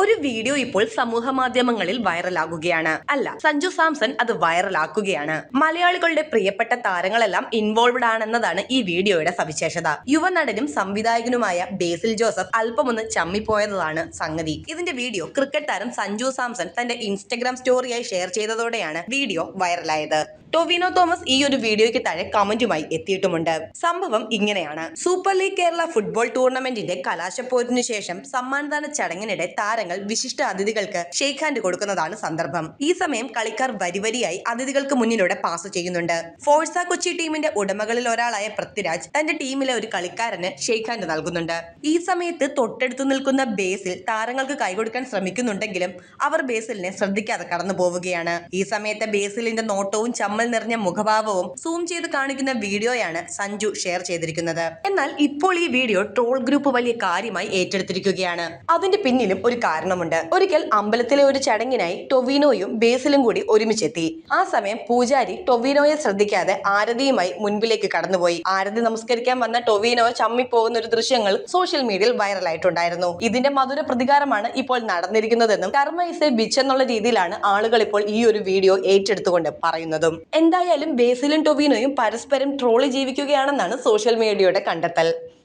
ഒരു വീഡിയോ ഇപ്പോൾ സമൂഹ മാധ്യമങ്ങളിൽ വൈറലാകുകയാണ്. അല്ല സഞ്ജു സാംസൺ അത് വൈറലാക്കുകയാണ്. മലയാളികളുടെ പ്രിയപ്പെട്ട താരങ്ങളെല്ലാം ഇൻവോൾവഡ് ആണെന്നതാണ് ഈ വീഡിയോയുടെ സവിശേഷത. യുവനടനും സംവിധായകനുമായ ബേസിൽ ജോസഫ് അല്പമൊന്ന് ചമ്മിപ്പോയതാണ് സംഗതി. ഇതിന്റെ വീഡിയോ ക്രിക്കറ്റ് താരം സഞ്ജു സാംസൺ തന്റെ ഇൻസ്റ്റഗ്രാം സ്റ്റോറിയായി ഷെയർ ചെയ്തതോടെയാണ് വീഡിയോ വൈറലായത്. ടൊവിനോ തോമസ് ഈ ഒരു വീഡിയോയ്ക്ക് താഴെ കമന്റുമായി എത്തിയിട്ടുമുണ്ട്. സംഭവം ഇങ്ങനെയാണ്. സൂപ്പർ ലീഗ് കേരള ഫുട്ബോൾ ടൂർണമെന്റിന്റെ കലാശപ്പോരിനു ശേഷം സമ്മാനദാന ചടങ്ങിനിടെ താരങ്ങൾ വിശിഷ്ട അതിഥികൾക്ക് ഷെയ്ക്ക് ഹാൻഡ് കൊടുക്കുന്നതാണ് സന്ദർഭം. ഈ സമയം കളിക്കാർ വരിവരിയായി അതിഥികൾക്ക് മുന്നിലൂടെ പാസ് ചെയ്യുന്നുണ്ട്. ഫോഴ്സ കൊച്ചി ടീമിന്റെ ഉടമകളിൽ ഒരാളായ പൃഥ്വിരാജ് തന്റെ ടീമിലെ ഒരു കളിക്കാരന് ഷെയ്ക്ക് ഹാൻഡ് നൽകുന്നുണ്ട്. ഈ സമയത്ത് തൊട്ടടുത്ത് നിൽക്കുന്ന ബേസിൽ താരങ്ങൾക്ക് കൈകൊടുക്കാൻ ശ്രമിക്കുന്നുണ്ടെങ്കിലും അവർ ബേസിലിനെ ശ്രദ്ധിക്കാതെ കടന്നു പോവുകയാണ് ഈ സമയത്ത് ബേസിലിന്റെ നോട്ടവും ചമ്മൽ നിറഞ്ഞ മുഖഭാവവും സൂം ചെയ്ത് കാണിക്കുന്ന വീഡിയോയാണ് സഞ്ജു ഷെയർ ചെയ്തിരിക്കുന്നത്. എന്നാൽ ഇപ്പോൾ ഈ വീഡിയോ ട്രോൾ ഗ്രൂപ്പ് വലിയ കാര്യമായി ഏറ്റെടുത്തിരിക്കുകയാണ്. അതിന്റെ പിന്നിലും ഒരു കാരണമുണ്ട്. ഒരിക്കൽ അമ്പലത്തിലെ ഒരു ചടങ്ങിനായി ടൊവിനോയും ബേസിലും കൂടി ഒരുമിച്ചെത്തി. ആ സമയം പൂജാരി ടൊവിനോയെ ശ്രദ്ധിക്കാതെ ആരതിയുമായി മുൻപിലേക്ക് കടന്നുപോയി. ആരതി നമസ്കരിക്കാൻ വന്ന ടൊവിനോ ചമ്മിപ്പോകുന്ന ഒരു ദൃശ്യങ്ങൾ സോഷ്യൽ മീഡിയയിൽ വൈറലായിട്ടുണ്ടായിരുന്നു ഇതിന്റെ മധുര പ്രതികാരമാണ് ഇപ്പോൾ നടന്നിരിക്കുന്നതെന്നും കർമ്മ ഇസ് എ ബിച്ച് എന്നുള്ള രീതിയിലാണ് ആളുകൾ ഇപ്പോൾ ഈ ഒരു വീഡിയോ ഏറ്റെടുത്തുകൊണ്ട് പറയുന്നതും. എന്തായാലും ബേസിലും ടൊവിനോയും പരസ്പരം ട്രോളി ജീവിക്കുകയാണെന്നാണ് സോഷ്യൽ മീഡിയയുടെ കണ്ടെത്തൽ.